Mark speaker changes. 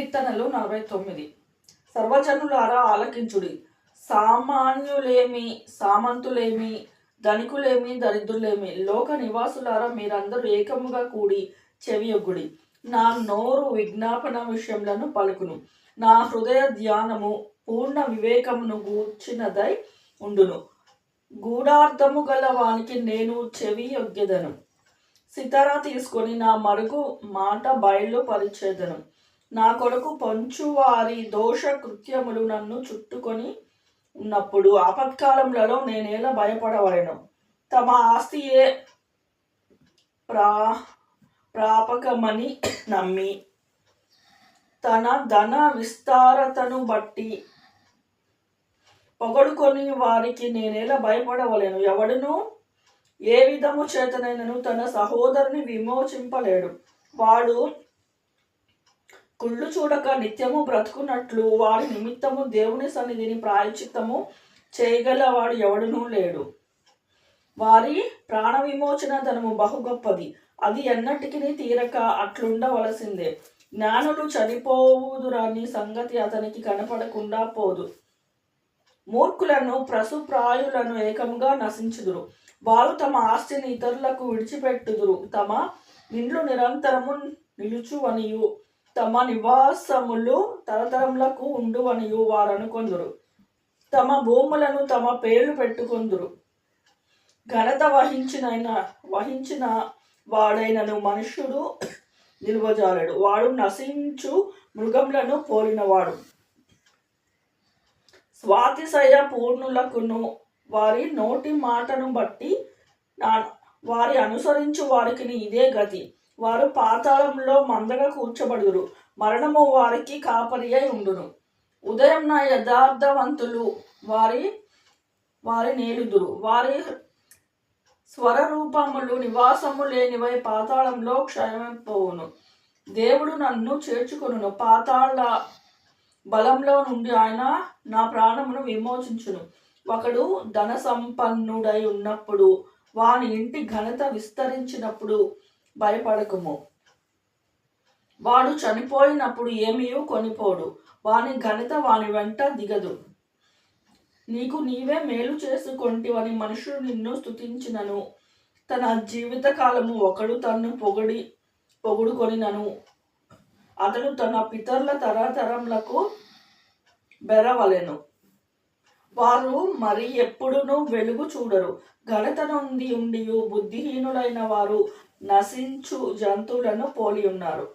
Speaker 1: కీర్తనలు నలభై తొమ్మిది. సర్వజనులారా ఆలకించుడి. సామాన్యులేమి సామంతులేమి ధనికులేమి దరిద్రులేమి లోక నివాసులారా మీరందరూ ఏకముగా కూడి చెవియొగ్గుడి నా నోరు విజ్ఞాపన విషయములను పలుకును. నా హృదయ ధ్యానము పూర్ణ వివేకమును గూర్చినదై ఉండును. గూఢార్థము గల వానికి నేను చెవి యొగ్గెదను సితారా తీసుకొని నా మరుగు మాట బయలుపరిచేదను. నా కొడుకు పంచువారి దోష కృత్యములు నన్ను చుట్టుకొని ఉన్నప్పుడు ఆపత్కాలములలో నేనేలా భయపడవలను. తమ ఆస్తియే ప్రా ప్రాపకమని నమ్మి తన ధన విస్తారతను బట్టి పొగడుకొని వారికి నేనేలా భయపడవలేను. ఎవడును ఏ విధము చేతనైనను తన సహోదరుని విమోచింపలేడు. వాడు కుళ్ళు చూడక నిత్యము బ్రతుకున్నట్లు వారి నిమిత్తము దేవుని సన్నిధిని ప్రాయచిత్తము చేయగలవాడు ఎవడునూ లేడు. వారి ప్రాణ విమోచన ధనము బహు గొప్పది. అది ఎన్నటికీ తీరక అట్లుండవలసిందే. జ్ఞానులు చనిపోవుదురాని సంగతి అతనికి కనపడకుండా పోదు. మూర్ఖులను ప్రసుప్రాయులను ఏకంగా నశించుదురు. వారు తమ ఆస్తిని ఇతరులకు విడిచిపెట్టుదురు. తమ ఇండ్లు నిరంతరము నిలుచువనియు. తమ నివాసములు తరతరములకు ఉండువనియు వారు అనుకొందురు తమ భూములను తమ పేర్లు పెట్టుకొందురు. ఘనత వహించిన వహించిన వాడైనను మనుష్యుడు నిల్వజాలడు. వాడు నశించు మృగములను పోలినవాడు. స్వాతిశయ పూర్ణులకును వారి నోటి మాటను బట్టి నా- వారి అనుసరించు వారికి ఇదే గతి. వారు పాతాళంలో మందగా కూర్చబడుదురు. మరణము వారికి కాపరి అయి ఉండును. ఉదయం నా యథార్థవంతులు వారి వారి నేలుదురు. వారి స్వరరూపములు నివాసము లేనివై పాతాళంలో క్షయమైపోవును. దేవుడు నన్ను చేర్చుకొనును. పాతాళ బలంలో నుండి ఆయన నా ప్రాణమును విమోచించును. ఒకడు ధన సంపన్నుడై ఉన్నప్పుడు వాని ఇంటి ఘనత విస్తరించినప్పుడు భయపడకము. వాడు చనిపోయినప్పుడు ఏమీయూ కొనిపోడు. వాని ఘనత వాని వెంట దిగదు. నీకు నీవే మేలు చేసుకొంటివని మనుషుడు నిన్ను స్తుతించినను. తన జీవితకాలము ఒకడు తన్ను పొగడి పొగుడుకొనినను. అతడు తన పితరుల తరతరములకు బెరవలెను. వారు మరి ఎప్పుడునూ వెలుగు చూడరు. ఘనత నుండి ఉండి బుద్ధిహీనులైన వారు నశించు జంతువులను పోలి ఉన్నారు.